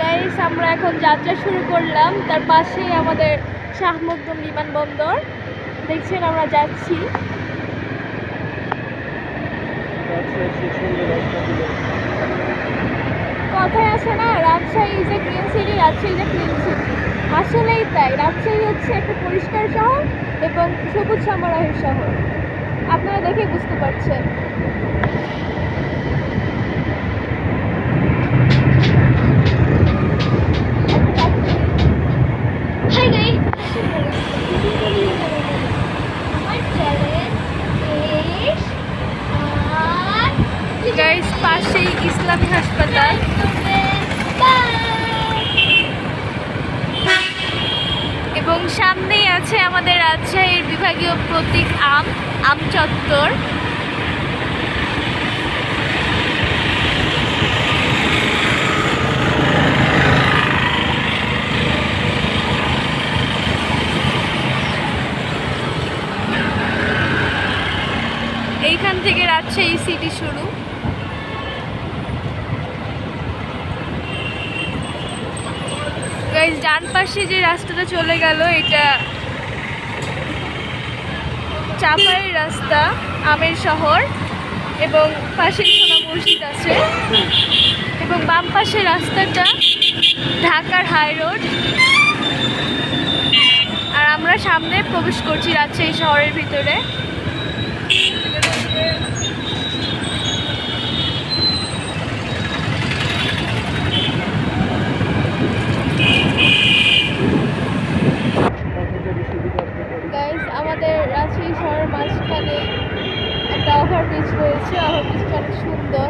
Guys আমরা এখন যাত্রা শুরু করলাম। তার পাশেই আমাদের শাহ মখদুম বিমানবন্দর। দেখছেন, আমরা যাচ্ছি। কথায় আছে না, Rajshahi a clean city Rajshahi a clean city আসলেই তাই, রাজশাহী হচ্ছে একটা পরিষ্কার শহর এবং সবুজ সমারোহের শহর। আপনারা দেখে বুঝতে পারছেন। পাশেই হাসপাতাল। এবং সামনেই আছে আমাদের রাজশাহীর বিভাগীয় প্রতীক আম আম চত্বর। এইখান থেকে রাজশাহী সিটি শুরু। গাইজ ডান পাশে যে রাস্তাটা চলে গেল, এটা চাপাই রাস্তা, আমের শহর এবং পাশে সোনা মসজিদ আছে। এবং বাম পাশে রাস্তাটা ঢাকার হাই রোড। আর আমরা সামনে প্রবেশ করছি রাজশাহী শহরের ভিতরে গাইস আমাদের রাজশাহী শহরের মাঝখানে একটা ওভারব্রিজ রয়েছে ওভারব্রিজটা অনেক সুন্দর।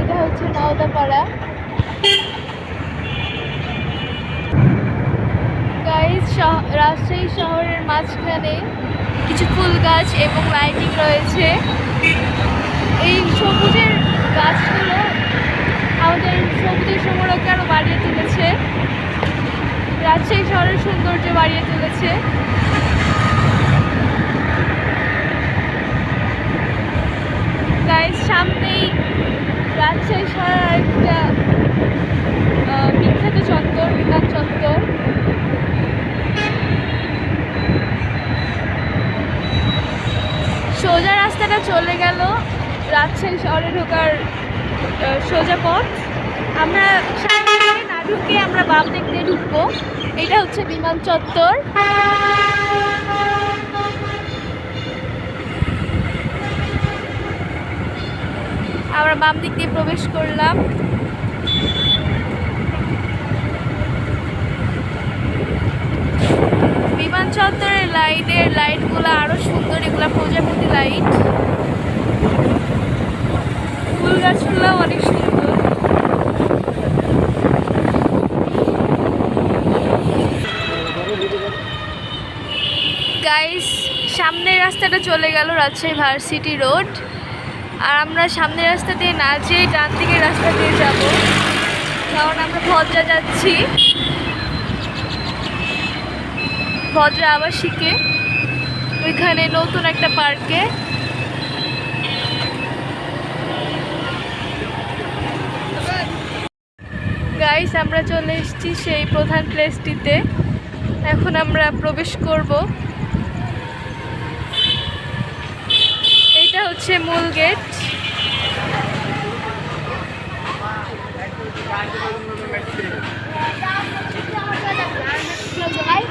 এটা হচ্ছে নাওদাপাড়া। রাজশাহী শহরের মাঝখানে কিছু ফুল গাছ এবং লাইটিং রয়েছে। এই সবুজের গাছগুলো আমাদের সবুজের সৌরভকে আরও বাড়িয়ে তুলেছে। রাজশাহী শহরের সৌন্দর্য বাড়িয়ে তুলেছে। সামনেই রাজশাহী শহরের একটা বিখ্যাত চত্বর বিমান চত্বর। সোজা রাস্তাটা চলে গেল। রাজশাহী শহরে ঢোকার সোজা পথ। আমরা না ঢুকে আমরা বাম দিক দিয়ে ঢুকবো। এটা হচ্ছে বিমান চত্বর। আমরা বাম দিক দিয়ে প্রবেশ করলাম। বিমান চত্বরের লাইটের লাইটগুলো আরও সুন্দর, এগুলো প্রজাপতি লাইট। অনেক সুন্দর। গাইস সামনের রাস্তাটা চলে গেল রাজশাহী ভার্সিটি রোড। আর আমরা সামনের রাস্তা দিয়ে না যেয়ে ডান দিকের রাস্তা দিয়ে যাব। কারণ আমরা ভদ্রা যাচ্ছি। ভদ্রা আবাসিকে। ওইখানে নতুন একটা পার্কে। গাইস আমরা চলে এসেছি সেই প্রধান প্লেসটিতে এখন আমরা প্রবেশ করব। এইটা হচ্ছে মূল গেট গাইস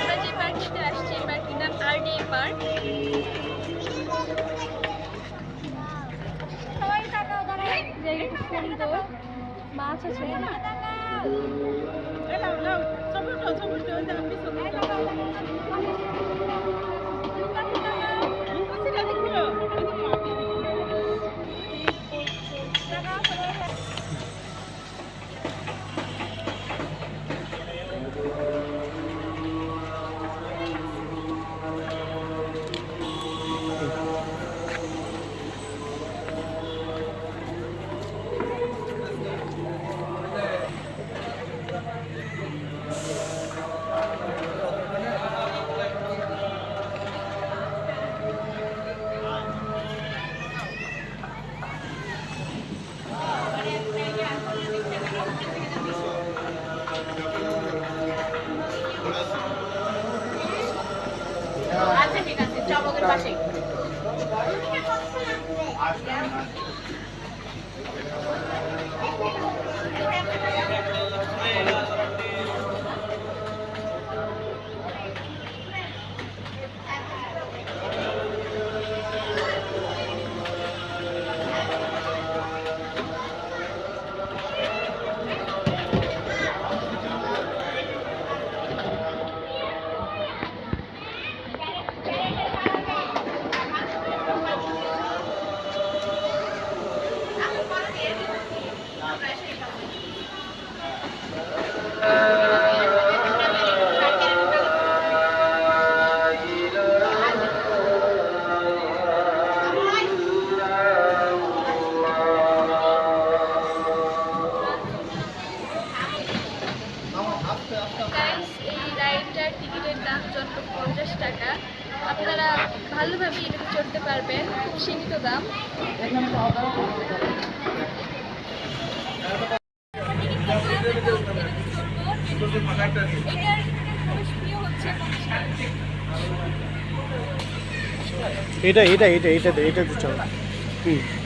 আমরা যে পার্কটিতে আসছি পার্কটির নাম আরডিএ পার্ক সুন্দর মাছ আছে আচ্ছা watching. এটা টাকা। এটা এটা এটা তো চলো হুম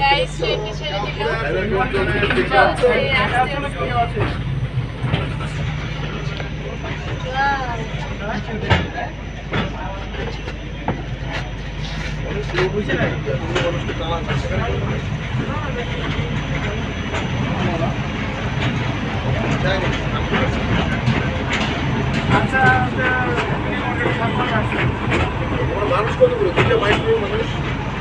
গাইস ট্রেনটি ছেড়ে দিল চলছে আস্তে আস্তে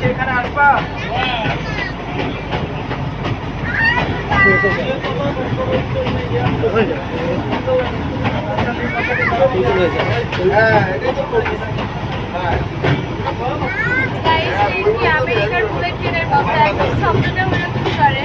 লাগছে এখানে আসবা? বলছি। আমেরিকার বুলেট ট্রেনের মতো একদম শব্দটা ওরকম করে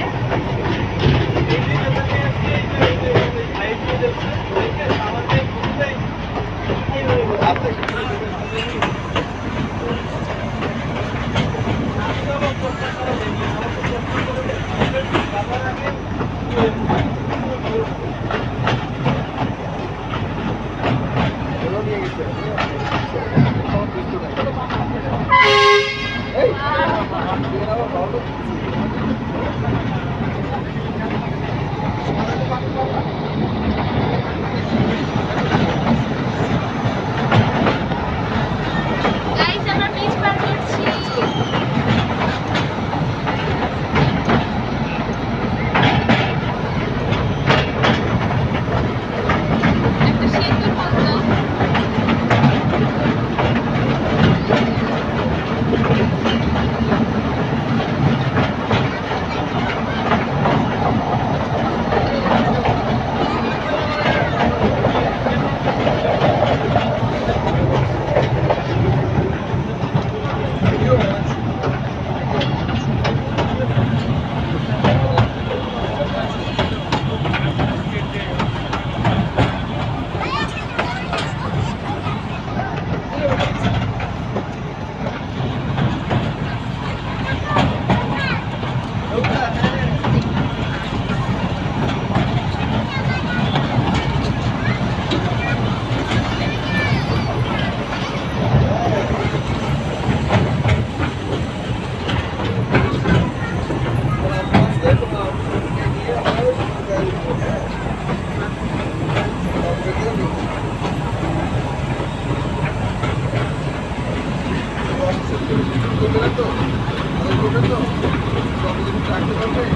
রাখতে পারবে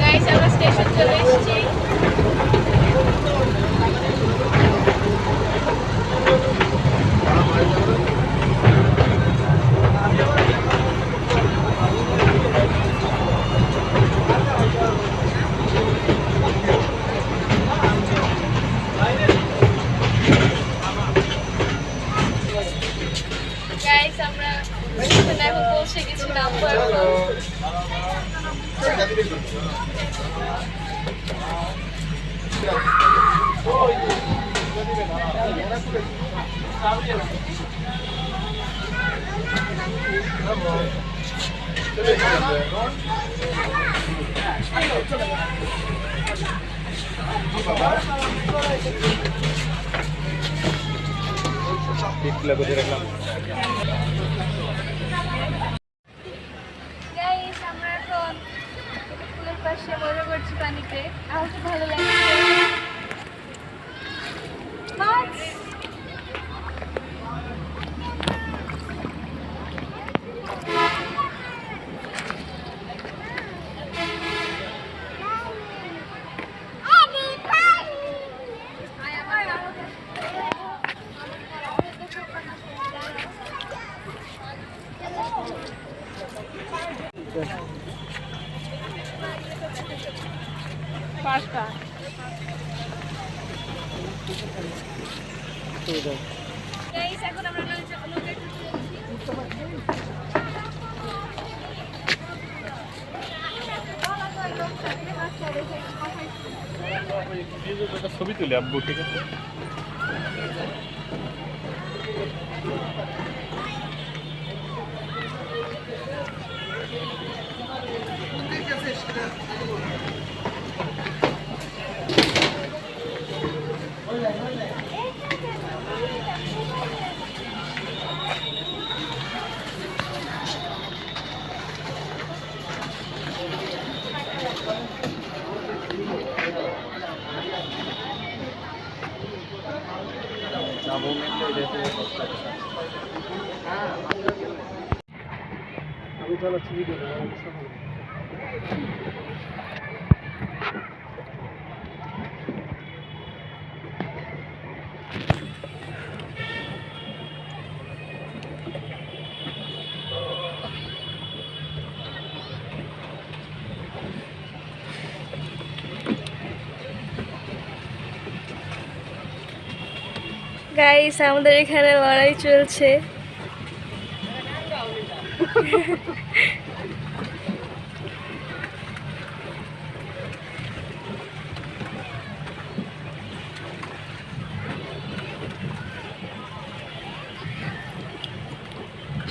গাইস আমরা স্টেশন চলে এসেছি। গাইস আমরা এখন পুলের পাশে মজা করছি পানিতে। আমার খুব ভালো লাগছে ya bu Liverpool গাইস আমাদের এখানে লড়াই চলছে।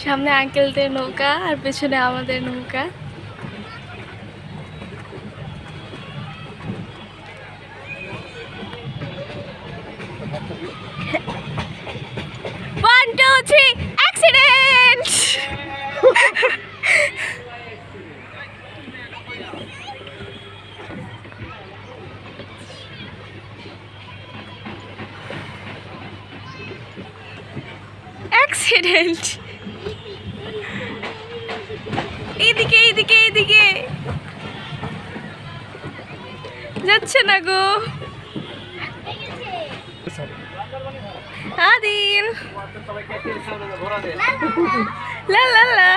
সামনে আঙ্কেলদের নৌকা আর পেছনে আমাদের নৌকা। লা লা লা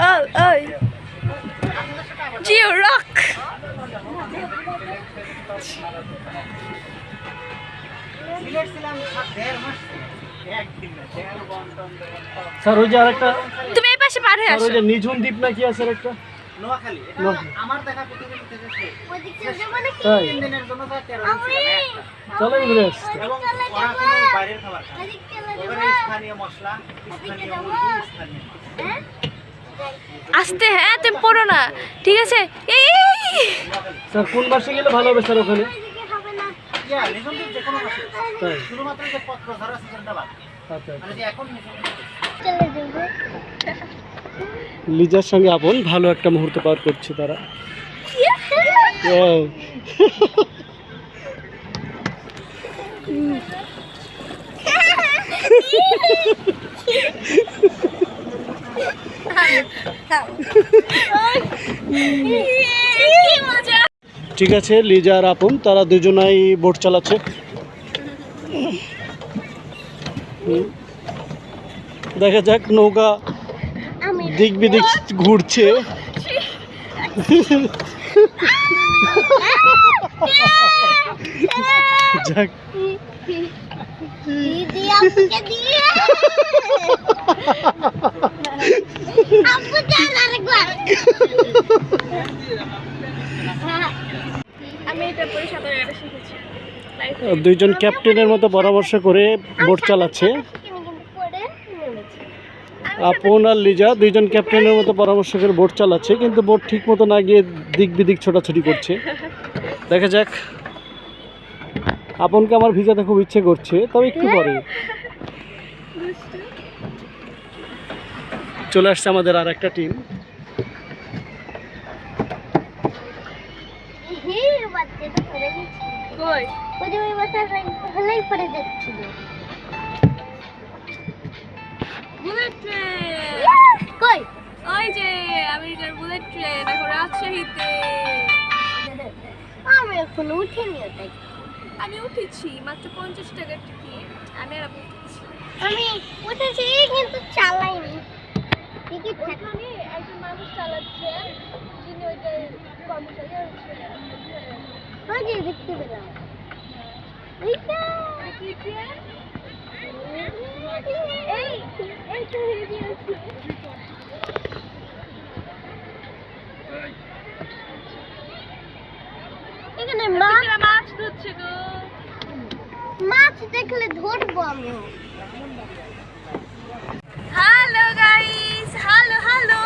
Oh, oh. Geo Rock. Sir ওই যে আরেকটা তুমি এই পাশে পার হয়ে আসো ওই যে নিঝুম দ্বীপ নাকি আছে আরেকটা নোয়াখালী আমার দেখা ঘুরে এবং ওরা বাইরের খাবার স্থানীয় মশলা স্থানীয় মুরগি হ্যাঁ? তুমি পড়ো না। ঠিক আছে? এই। স্যার কোন বাসে গেলে ভালো হবে স্যার ওখানে? ইয়া শুধুমাত্র যে পত্র ধরা বাদ আচ্ছা। মানে লিজার সঙ্গে আপন, ভালো একটা মুহূর্ত পার করছে তারা। ঠিক আছে, লিজা আর আপন, তারা দুজনাই বোট চালাচ্ছে। দেখা যাক, নৌকা দিক বিদিক ঘুরছে দুইজন ক্যাপ্টেনের মতো পরামর্শ করে বোট চালাচ্ছে। আপন আর লিজা দুইজন ক্যাপ্টেনের মতো পরামর্শ করে বোট চালাচ্ছে কিন্তু বোট ঠিক মতো না গিয়ে দিক বিদিক ছোটাছুটি করছে। দেখা যাক। আপনকে আমার ভিজাতে খুব ইচ্ছে করছে তবে একটু পরে। চলে আসছে আমাদের আর একটা টিম। কই? ওই যে ওই বাচ্চাটা হলেই পড়ে যাচ্ছিল। বুলেট ট্রেন কই? ওই যে আমেরিকার বুলেট ট্রেন এখন রাজশাহীতে। আমি এখন উঠিনি ওটাই আমি উঠেছি মাত্র পঞ্চাশ টাকার টিকিট আমি আর উঠেছি। আমি উঠেছি কিন্তু চালাইনি। টিকিট ওখানে একজন মানুষ চালাচ্ছে যিনি ওইটা কর্মচারী। ওই যে দেখতে পেলাম। এই তো হেভি আছে এখানে মাছ মাছ ধরছে গো। মাছ দেখলে ধরবো আমি। Hello guys hello hello.